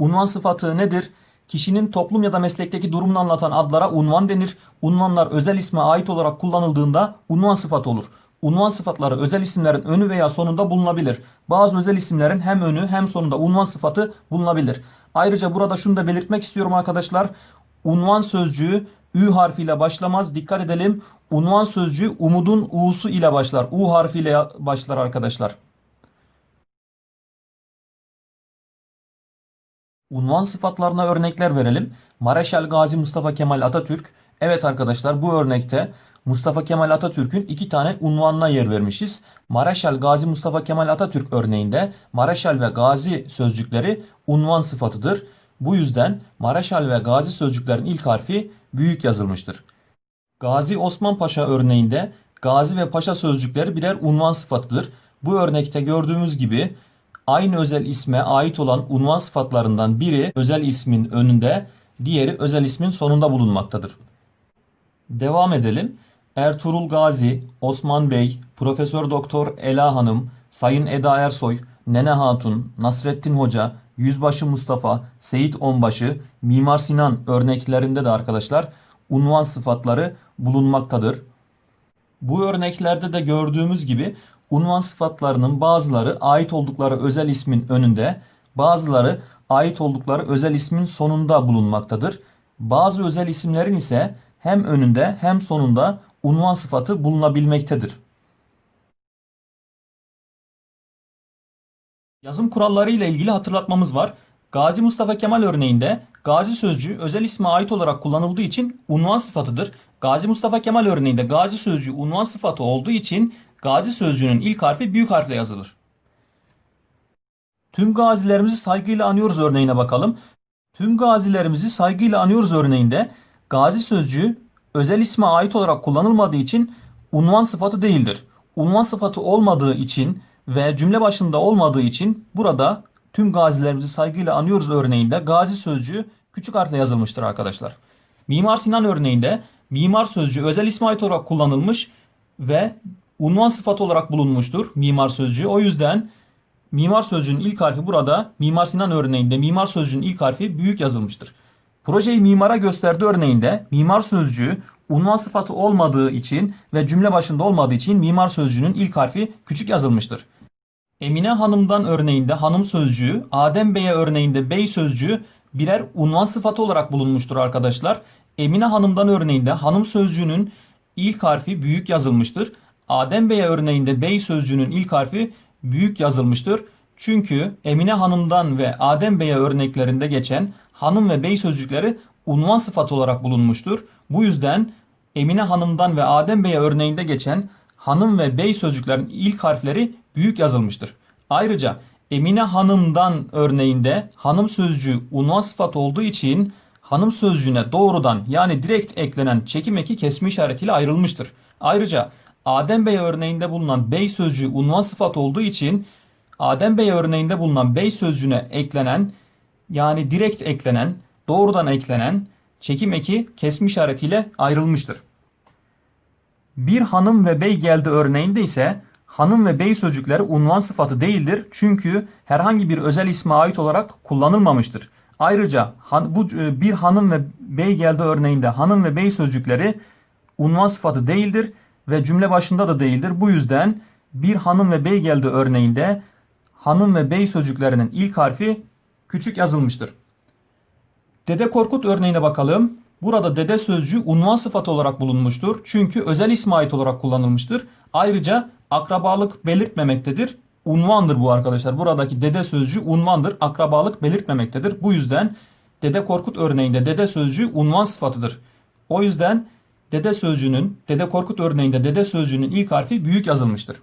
Unvan sıfatı nedir? Kişinin toplum ya da meslekteki durumunu anlatan adlara unvan denir. Unvanlar özel isme ait olarak kullanıldığında unvan sıfatı olur. Unvan sıfatları özel isimlerin önü veya sonunda bulunabilir. Bazı özel isimlerin hem önü hem sonunda unvan sıfatı bulunabilir. Ayrıca burada şunu da belirtmek istiyorum arkadaşlar. Unvan sözcüğü Ü harfiyle başlamaz. Dikkat edelim. Unvan sözcüğü umudun u'su ile başlar. U harfiyle başlar arkadaşlar. Unvan sıfatlarına örnekler verelim. Mareşal Gazi Mustafa Kemal Atatürk. Evet arkadaşlar bu örnekte Mustafa Kemal Atatürk'ün iki tane unvanına yer vermişiz. Mareşal Gazi Mustafa Kemal Atatürk örneğinde Mareşal ve Gazi sözcükleri unvan sıfatıdır. Bu yüzden Mareşal ve Gazi sözcüklerin ilk harfi büyük yazılmıştır. Gazi Osman Paşa örneğinde Gazi ve Paşa sözcükleri birer unvan sıfatıdır. Bu örnekte gördüğümüz gibi aynı özel isme ait olan unvan sıfatlarından biri özel ismin önünde, diğeri özel ismin sonunda bulunmaktadır. Devam edelim. Ertuğrul Gazi, Osman Bey, Profesör Doktor Ela Hanım, Sayın Eda Ersoy, Nene Hatun, Nasrettin Hoca, Yüzbaşı Mustafa, Seyit Onbaşı, Mimar Sinan örneklerinde de arkadaşlar unvan sıfatları bulunmaktadır. Bu örneklerde de gördüğümüz gibi unvan sıfatlarının bazıları ait oldukları özel ismin önünde, bazıları ait oldukları özel ismin sonunda bulunmaktadır. Bazı özel isimlerin ise hem önünde hem sonunda unvan sıfatı bulunabilmektedir. Yazım kuralları ile ilgili hatırlatmamız var. Gazi Mustafa Kemal örneğinde Gazi sözcüğü özel isme ait olarak kullanıldığı için unvan sıfatıdır. Gazi Mustafa Kemal örneğinde Gazi sözcüğü unvan sıfatı olduğu için Gazi sözcüğünün ilk harfi büyük harfle yazılır. Tüm gazilerimizi saygıyla anıyoruz örneğine bakalım. Tüm gazilerimizi saygıyla anıyoruz örneğinde gazi sözcüğü özel isme ait olarak kullanılmadığı için unvan sıfatı değildir. Unvan sıfatı olmadığı için ve cümle başında olmadığı için burada tüm gazilerimizi saygıyla anıyoruz örneğinde gazi sözcüğü küçük harfle yazılmıştır arkadaşlar. Mimar Sinan örneğinde mimar sözcüğü özel isme ait olarak kullanılmış ve unvan sıfatı olarak bulunmuştur mimar sözcüğü. O yüzden mimar sözcüğünün ilk harfi burada Mimar Sinan örneğinde mimar sözcüğünün ilk harfi büyük yazılmıştır. Projeyi mimara gösterdiği örneğinde mimar sözcüğü unvan sıfatı olmadığı için ve cümle başında olmadığı için mimar sözcüğünün ilk harfi küçük yazılmıştır. Emine Hanım'dan örneğinde hanım sözcüğü, Adem Bey'e örneğinde bey sözcüğü birer unvan sıfatı olarak bulunmuştur arkadaşlar. Emine Hanım'dan örneğinde hanım sözcüğünün ilk harfi büyük yazılmıştır. Adem Bey'e örneğinde bey sözcüğünün ilk harfi büyük yazılmıştır. Çünkü Emine Hanım'dan ve Adem Bey'e örneklerinde geçen hanım ve bey sözcükleri unvan sıfatı olarak bulunmuştur. Bu yüzden Emine Hanım'dan ve Adem Bey'e örneğinde geçen hanım ve bey sözcüklerin ilk harfleri büyük yazılmıştır. Ayrıca Emine Hanım'dan örneğinde hanım sözcüğü unvan sıfatı olduğu için hanım sözcüğüne doğrudan yani direkt eklenen çekim eki kesme işaretiyle ayrılmıştır. Ayrıca Adem Bey örneğinde bulunan bey sözcüğü unvan sıfat olduğu için Adem Bey örneğinde bulunan bey sözcüğüne eklenen yani direkt eklenen, doğrudan eklenen çekim eki kesme işaretiyle ayrılmıştır. Bir hanım ve bey geldi örneğinde ise hanım ve bey sözcükleri unvan sıfatı değildir. Çünkü herhangi bir özel isme ait olarak kullanılmamıştır. Ayrıca bu e, bir hanım ve bey geldi örneğinde hanım ve bey sözcükleri unvan sıfatı değildir ve cümle başında da değildir. Bu yüzden bir hanım ve bey geldi örneğinde hanım ve bey sözcüklerinin ilk harfi küçük yazılmıştır. Dede Korkut örneğine bakalım. Burada dede sözcüğü unvan sıfatı olarak bulunmuştur. Çünkü özel isme ait olarak kullanılmıştır. Ayrıca akrabalık belirtmemektedir. Unvandır bu arkadaşlar. Buradaki dede sözcüğü unvandır. Akrabalık belirtmemektedir. Bu yüzden Dede Korkut örneğinde dede sözcüğü unvan sıfatıdır. O yüzden dede sözcüğünün, Dede Korkut örneğinde dede sözcüğünün ilk harfi büyük yazılmıştır.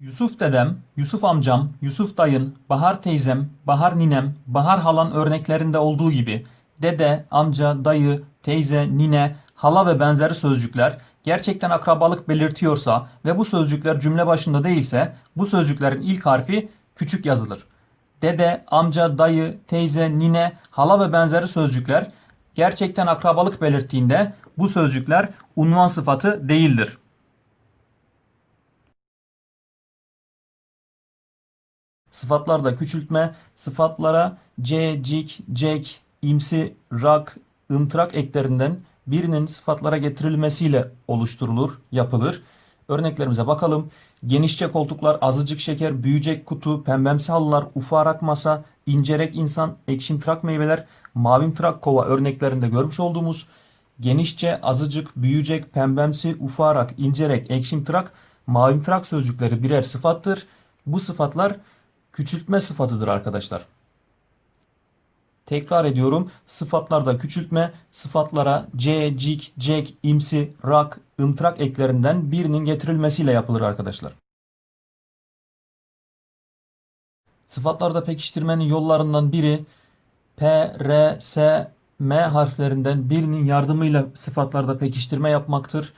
Yusuf dedem, Yusuf amcam, Yusuf dayın, Bahar teyzem, Bahar ninem, Bahar halan örneklerinde olduğu gibi dede, amca, dayı, teyze, nine, hala ve benzeri sözcükler gerçekten akrabalık belirtiyorsa ve bu sözcükler cümle başında değilse bu sözcüklerin ilk harfi küçük yazılır. Dede, amca, dayı, teyze, nine, hala ve benzeri sözcükler gerçekten akrabalık belirttiğinde bu sözcükler unvan sıfatı değildir. Sıfatlarda küçültme, sıfatlara c, cik, cek, imsi, rak, ımtırak eklerinden birinin sıfatlara getirilmesiyle oluşturulur, yapılır. Örneklerimize bakalım. Genişçe koltuklar, azıcık şeker, büyücek kutu, pembemsi halılar, ufarak masa, incerek insan, ekşimtırak meyveler, mavimtırak kova örneklerinde görmüş olduğumuz genişçe, azıcık, büyücek, pembemsi, ufarak, incerek, ekşimtırak, mavimtırak sözcükleri birer sıfattır. Bu sıfatlar küçültme sıfatıdır arkadaşlar. Tekrar ediyorum. Sıfatlarda küçültme, sıfatlara c, cik, cek, imsi, rak, ımtırak eklerinden birinin getirilmesiyle yapılır arkadaşlar. Sıfatlarda pekiştirmenin yollarından biri P, R, S, M harflerinden birinin yardımıyla sıfatlarda pekiştirme yapmaktır.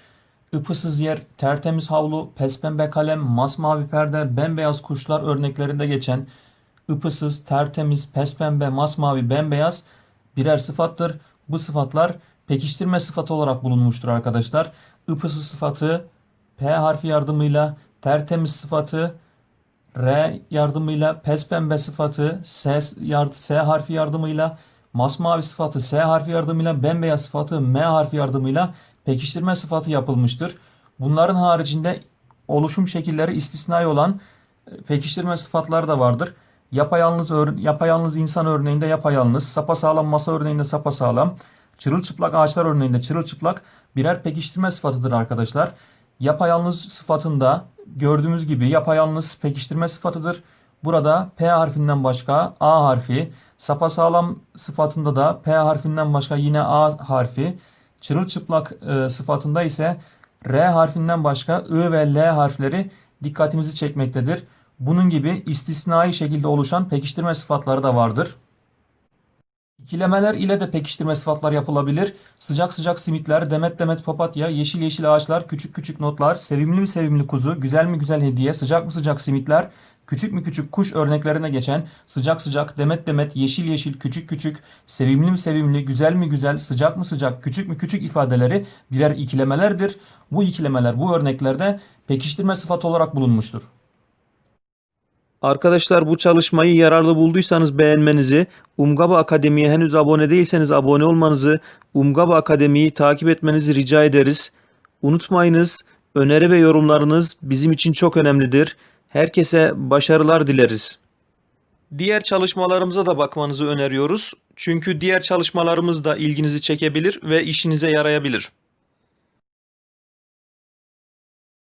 Ipısız yer, tertemiz havlu, pespembe kalem, masmavi perde, bembeyaz kuşlar örneklerinde geçen ıpısız, tertemiz, pespembe, masmavi, bembeyaz birer sıfattır. Bu sıfatlar pekiştirme sıfatı olarak bulunmuştur arkadaşlar. Ipısız sıfatı P harfi yardımıyla, tertemiz sıfatı R yardımıyla, pespembe sıfatı S, yard S harfi yardımıyla, masmavi sıfatı S harfi yardımıyla, bembeyaz sıfatı M harfi yardımıyla pekiştirme sıfatı yapılmıştır. Bunların haricinde oluşum şekilleri istisnai olan e, pekiştirme sıfatları da vardır. Yapayalnız, yapayalnız insan örneğinde yapayalnız, sapasağlam masa örneğinde sapasağlam, çırılçıplak ağaçlar örneğinde çırılçıplak birer pekiştirme sıfatıdır arkadaşlar. Yapayalnız sıfatında gördüğümüz gibi yapayalnız pekiştirme sıfatıdır. Burada P harfinden başka A harfi, sapasağlam sıfatında da P harfinden başka yine A harfi, çırılçıplak e, sıfatında ise R harfinden başka I ve L harfleri dikkatimizi çekmektedir. Bunun gibi istisnai şekilde oluşan pekiştirme sıfatları da vardır. İkilemeler ile de pekiştirme sıfatlar yapılabilir. Sıcak sıcak simitler, demet demet papatya, yeşil yeşil ağaçlar, küçük küçük notlar, sevimli mi sevimli kuzu, güzel mi güzel hediye, sıcak mı sıcak simitler, küçük mü küçük kuş örneklerine geçen sıcak sıcak, demet demet, yeşil yeşil, küçük küçük, sevimli mi sevimli, güzel mi güzel, sıcak mı sıcak, küçük mü küçük ifadeleri birer ikilemelerdir. Bu ikilemeler bu örneklerde pekiştirme sıfatı olarak bulunmuştur. Arkadaşlar bu çalışmayı yararlı bulduysanız beğenmenizi, Umgaba Akademi'ye henüz abone değilseniz abone olmanızı, Umgaba Akademi'yi takip etmenizi rica ederiz. Unutmayınız, öneri ve yorumlarınız bizim için çok önemlidir. Herkese başarılar dileriz. Diğer çalışmalarımıza da bakmanızı öneriyoruz. Çünkü diğer çalışmalarımız da ilginizi çekebilir ve işinize yarayabilir.